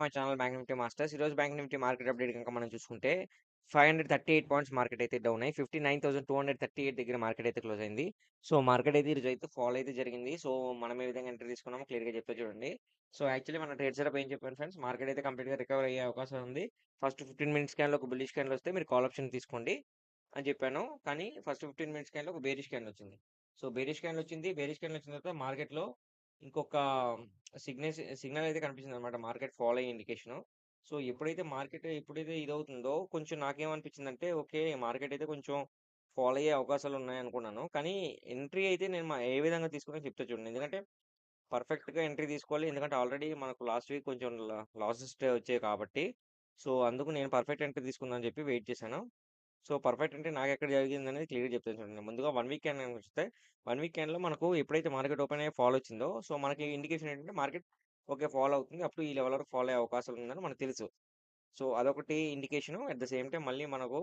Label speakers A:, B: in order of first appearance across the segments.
A: My channel bank nifty masters. ఈరోజు bank Nifty market update కనుక మనం చూసుకుంటే 538 పాయింట్స్ మార్కెట్ అయితే డౌన్ అయ్యి 59,238 దగ్గర మార్కెట్ అయితే క్లోజ్ అయింది. సో, మార్కెట్ అయితే ఈరోజు అయితే ఫాల్ అయితే జరిగింది. సో, మనం ఏ విధంగా ఎంట్రీ తీసుకున్నామో క్లియర్‌గా చెప్తే చూడండి. సో, యాక్చువల్లీ మన ట్రేడ్ సెటప్ ఏం చెప్పాను ఫ్రెండ్స్ మార్కెట్ అయితే కంప్లీట్‌గా రికవర్ అయ్యే అవకాశం ఉంది. ఫస్ట్ 15 మినిట్స్ స్కాన్‌లో ఒక బుల్లిష్ క్యాండిల్ వస్తే మీరు కాల్ ఆప్షన్ తీసుకోండి అని చెప్పాను. కానీ ఫస్ట్ 15 మినిట్స్ క్యాన్లో ఒక బేరిష్ క్యాన్ వచ్చింది. సో, బేరిష్ క్యాన్ వచ్చింది. బేరిష్ క్యాన్ వచ్చిన తర్వాత మార్కెట్‌లో ఇంకొక సిగ్నెస్ సిగ్నల్ అయితే కనిపించిందనమాట. మార్కెట్ ఫాల్ అయ్యే ఇండికేషను. సో, ఎప్పుడైతే మార్కెట్ ఎప్పుడైతే ఇదవుతుందో కొంచెం నాకేమనిపించిందంటే ఓకే. మార్కెట్ అయితే కొంచెం ఫాల్ అయ్యే అవకాశాలు ఉన్నాయనుకున్నాను. కానీ ఎంట్రీ అయితే నేను మ ఏ విధంగా తీసుకున్నానో చెప్తా చూడండి. ఎందుకంటే పర్ఫెక్ట్‌గా ఎంట్రీ తీసుకోవాలి. ఎందుకంటే ఆల్రెడీ మనకు లాస్ట్ వీక్ కొంచెం ల లాసెస్ వచ్చాయి కాబట్టి. సో, అందుకు నేను పర్ఫెక్ట్ ఎంట్రీ తీసుకుందాం అని చెప్పి వెయిట్ చేశాను. సో, పర్ఫెక్ట్ అంటే నాకు ఎక్కడ జరిగింది అనేది క్లియర్‌గా చెప్తాను చూడండి. ముందుగా వన్ వీక్ క్యాండిల్ అని చూస్తే వన్ వీక్ క్యాండిల్‌లో మనకు ఎప్పుడైతే మార్కెట్ ఓపెన్ అయ్యి ఫాల్ వచ్చిందో సో, మనకి ఇండికేషన్ ఏంటంటే మార్కెట్ ఓకే. ఫాలో అవుతుంది. అప్పుడు ఈ లెవెల్ వరకు ఫాలో అయ్యే అవకాశాలు ఉందని మనకు తెలుసు. సో, అదొకటి indication at the same time మళ్ళీ మనకు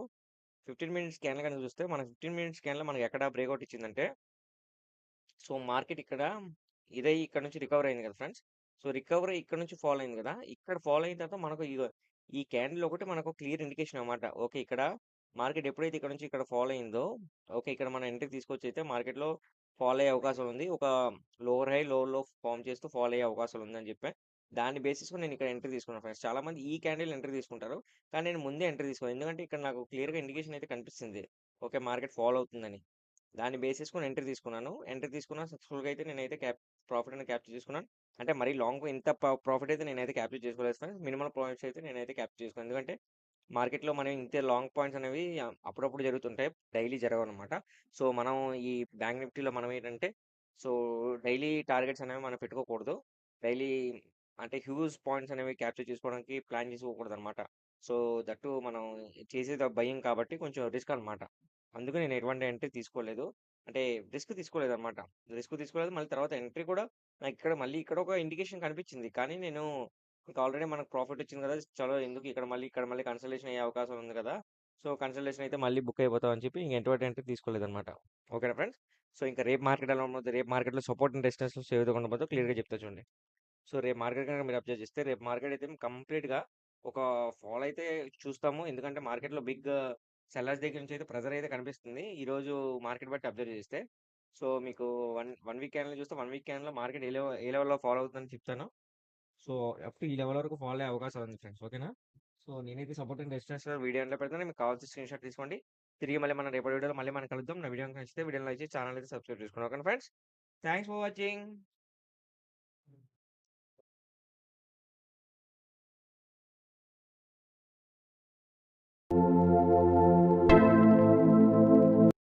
A: 15 మినిట్స్ స్కాన్‌లో కనుక చూస్తే మన ఫిఫ్టీన్ మినిట్స్ స్కాన్‌లో మనకి ఎక్కడ బ్రేక్అవుట్ ఇచ్చిందంటే సో, మార్కెట్ ఇక్కడ ఇదే ఇక్కడ నుంచి రికవర్ అయింది కదా ఫ్రెండ్స్. సో, రికవరీ ఇక్కడ నుంచి ఫాలో అయింది కదా! ఇక్కడ ఫాలో అయిన తర్వాత మనకు ఈ క్యాండిల్ ఒకటి మనకు క్లియర్ ఇండికేషన్ అనమాట. ఓకే. ఇక్కడ మార్కెట్ ఎప్పుడైతే ఇక్కడ నుంచి ఇక్కడ ఫాలో అయిందో ఓకే. ఇక్కడ మన ఎంట్రీ తీసుకొచ్చి అయితే మార్కెట్‌లో ఫాలో అయ్యే అవకాశం ఉంది. ఒక లోవర్ హై, లోవర్లో ఫార్మ్ చేస్తూ ఫాలో అయ్యే అవకాశాలు ఉందని చెప్పా. దాన్ని బేసిస్‌గా నేను ఇక్కడ ఎంట్రీ తీసుకున్నాను ఫ్రెండ్స్. చాలా మంది ఈ క్యాండిల్ ఎంట్రీ తీసుకుంటారు. కానీ నేను ముందే ఎంట్రీ తీసుకున్నాను ఎందుకంటే ఇక్కడ నాకు క్లియర్‌గా ఇండికేషన్ అయితే కనిపిస్తుంది. ఓకే. మార్కెట్ ఫాలో అవుతుందని. దాన్ని బేసిస్‌కొని ఎంట్రీ తీసుకున్నాను. ఎంట్రీ తీసుకున్నా సక్సెస్‌ఫుల్‌గా అయితే నేనైతే క్యాప్ ప్రాఫిట్ అనేది క్యాప్చర్ చేసుకున్నాను. అంటే మరీ లాంగ్ ఇంత ప్రాఫిట్ అయితే నేనైతే క్యాప్చర్ చేసుకోలేదు ఫ్రెండ్స్. మినిమం ప్రాఫిట్స్ అయితే నేనైతే క్యాప్చర్ చేసుకున్నాను. ఎందుకంటే మార్కెట్‌లో మనం ఇంతే లాంగ్ పాయింట్స్ అనేవి అప్పుడప్పుడు జరుగుతుంటాయి. డైలీ జరగవనమాట. సో, మనం ఈ బ్యాంక్ నిఫ్టీలో మనం ఏంటంటే సో, డైలీ టార్గెట్స్ అనేవి మనం పెట్టుకోకూడదు. డైలీ అంటే హ్యూజ్ పాయింట్స్ అనేవి క్యాప్చర్ చేసుకోవడానికి ప్లాన్ చేసుకోకూడదు అనమాట సో, దట్టు మనం చేసేది భయం కాబట్టి కొంచెం రిస్క్ అనమాట. అందుకే నేను ఎటువంటి ఎంట్రీ తీసుకోలేదు. అంటే రిస్క్ తీసుకోలేదు అనమాట రిస్క్ తీసుకోలేదు. మళ్ళీ తర్వాత ఎంట్రీ కూడా నాకు ఇక్కడ మళ్ళీ ఇక్కడ ఒక ఇండికేషన్ కనిపించింది. కానీ నేను ఇంకా ఆల్రెడీ మనకు ప్రాఫిట్ వచ్చింది కదా! చలో ఎందుకు ఇక్కడ మళ్ళీ ఇక్కడ మళ్ళీ కన్సల్టేషన్ అయ్యే అవకాశం ఉంది కదా! సో, కన్సల్టేషన్ అయితే మళ్ళీ బుక్ అయిపోతాం అని చెప్పి ఇంక ఎటువంటి ఎంట్రీ తీసుకోలేదనమాట. ఓకేనా ఫ్రెండ్స్. సో, ఇంకా రేపు మార్కెట్ ఎలా ఉండదు రేపు మార్కెట్‌లో సపోర్ట్ అండ్ రెసిస్టెన్స్‌లు ఏ విధంగా ఉండబోద్దో క్లియర్‌గా చెప్తా చూడండి. సో, రేపు మార్కెట్ కనుక మీరు అబ్జర్వ్ చేస్తే రేపు మార్కెట్ అయితే కంప్లీట్‌గా ఒక ఫాల్ అయితే చూస్తాము. ఎందుకంటే మార్కెట్‌లో బిగ్ సెల్లర్స్ దగ్గర నుంచి అయితే ప్రెజర్ అయితే కనిపిస్తుంది. ఈరోజు మార్కెట్ బట్టి అబ్జర్వ్ చేస్తే. సో, మీకు వన్ వన్ వీక్ క్యాన్లో చూస్తే వన్ వీక్ క్యాన్లో మార్కెట్ ఏ లెవెల్ ఏ లెవెల్‌లో ఫాలో అవుతుందని చెప్తాను. సో, అప్ టు ఈ లెవెల్ వరకు ఫాలో అయ్యే అవకాశం ఉంది ఫ్రెండ్స్. ఓకేనా. సో, నేనైతే సపోర్ట్ అండ్ రెసిస్టెన్స్ వీడియో ఎండ్‌లో పెడతాను. మీకు కావాల్సిన స్క్రీన్‌షాట్ తీసుకోండి. తిరిగి మళ్ళీ మనం రేపటి వీడియోలో మళ్ళీ మనం కలుద్దాం. నా వీడియో నచ్చితే వీడియో లైక్ ఛానల్ అయితే సబ్స్క్రైబ్ చేసుకోండి. ఓకేనా ఫ్రెండ్స్. Thanks for watching.